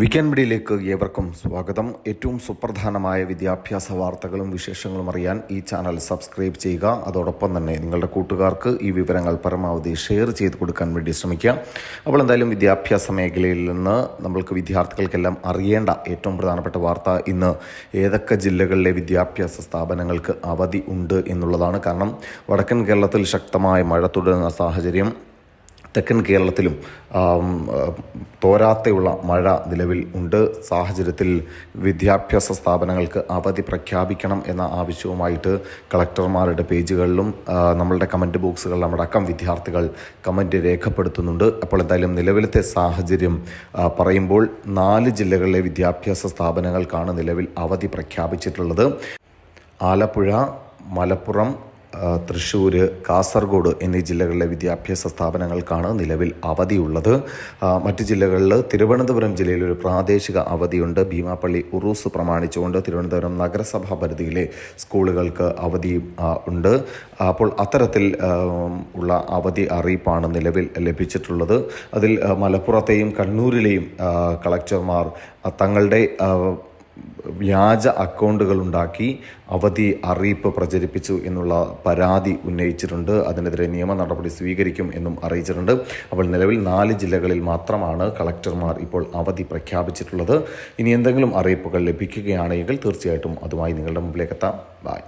Weekend മീഡിയയിലേക്ക് ഏവർക്കും സ്വാഗതം. ഏറ്റവും സുപ്രധാനമായ വിദ്യാഭ്യാസ വാർത്തകളും വിശേഷങ്ങളും അറിയാൻ ഈ ചാനൽ സബ്സ്ക്രൈബ് ചെയ്യുക. അതോടൊപ്പം തന്നെ നിങ്ങളുടെ കൂട്ടുകാർക്ക് ഈ വിവരങ്ങൾ പരമാവധി ഷെയർ ചെയ്ത് കൊടുക്കാൻ വേണ്ടി ശ്രമിക്കുക. അപ്പോൾ എന്തായാലും വിദ്യാഭ്യാസ മേഖലയിൽ നിന്ന് നമ്മൾക്ക് വിദ്യാർത്ഥികൾക്കെല്ലാം അറിയേണ്ട ഏറ്റവും പ്രധാനപ്പെട്ട വാർത്ത ഇന്ന് ഏതൊക്കെ ജില്ലകളിലെ വിദ്യാഭ്യാസ സ്ഥാപനങ്ങൾക്ക് അവധി ഉണ്ട് എന്നുള്ളതാണ്. കാരണം വടക്കൻ കേരളത്തിൽ ശക്തമായ മഴ തുടരുന്ന സാഹചര്യം തെക്കൻ കേരളത്തിലും പോരാത്തയുള്ള മഴ നിലവിൽ ഉണ്ട്. സാഹചര്യത്തിൽ വിദ്യാഭ്യാസ സ്ഥാപനങ്ങൾക്ക് അവധി പ്രഖ്യാപിക്കണം എന്ന ആവശ്യവുമായിട്ട് കളക്ടർമാരുടെ പേജുകളിലും നമ്മളുടെ കമന്റ് ബോക്സുകളിലും അടക്കം വിദ്യാർത്ഥികൾ കമന്റ് രേഖപ്പെടുത്തുന്നുണ്ട്. അപ്പോൾ എന്തായാലും നിലവിലത്തെ സാഹചര്യം പറയുമ്പോൾ നാല് ജില്ലകളിലെ വിദ്യാഭ്യാസ സ്ഥാപനങ്ങൾക്കാണ് നിലവിൽ അവധി പ്രഖ്യാപിച്ചിട്ടുള്ളത്. ആലപ്പുഴ മലപ്പുറം തൃശ്ശൂർ കാസർഗോഡ് എന്നീ ജില്ലകളിലെ വിദ്യാഭ്യാസ സ്ഥാപനങ്ങൾക്കാണ് നിലവിൽ അവധിയുള്ളത്. മറ്റ് ജില്ലകളിൽ തിരുവനന്തപുരം ജില്ലയിൽ ഒരു പ്രാദേശിക അവധിയുണ്ട്. ഭീമാപ്പള്ളി ഉറൂസ് പ്രമാണിച്ചുകൊണ്ട് തിരുവനന്തപുരം നഗരസഭാ പരിധിയിലെ സ്കൂളുകൾക്ക് അവധി ഉണ്ട്. അപ്പോൾ അത്തരത്തിൽ ഉള്ള അവധി അറിയിപ്പാണ് നിലവിൽ ലഭിച്ചിട്ടുള്ളത്. അതിൽ മലപ്പുറത്തെയും കണ്ണൂരിലെയും കളക്ടർമാർ തങ്ങളുടെ വ്യാജ അക്കൗണ്ടുകൾ ഉണ്ടാക്കി അവധി അറിയിപ്പ് പ്രചരിപ്പിച്ചു എന്നുള്ള പരാതി ഉന്നയിച്ചിട്ടുണ്ട്. അതിനെതിരെ നിയമ നടപടി സ്വീകരിക്കും എന്നും അറിയിച്ചിട്ടുണ്ട്. അപ്പോൾ നിലവിൽ നാല് ജില്ലകളിൽ മാത്രമാണ് കളക്ടർമാർ ഇപ്പോൾ അവധി പ്രഖ്യാപിച്ചിട്ടുള്ളത്. ഇനി എന്തെങ്കിലും അറിയിപ്പുകൾ ലഭിക്കുകയാണെങ്കിൽ തീർച്ചയായിട്ടും അതുമായി നിങ്ങളുടെ മുമ്പിലേക്ക് എത്താം. ബായ്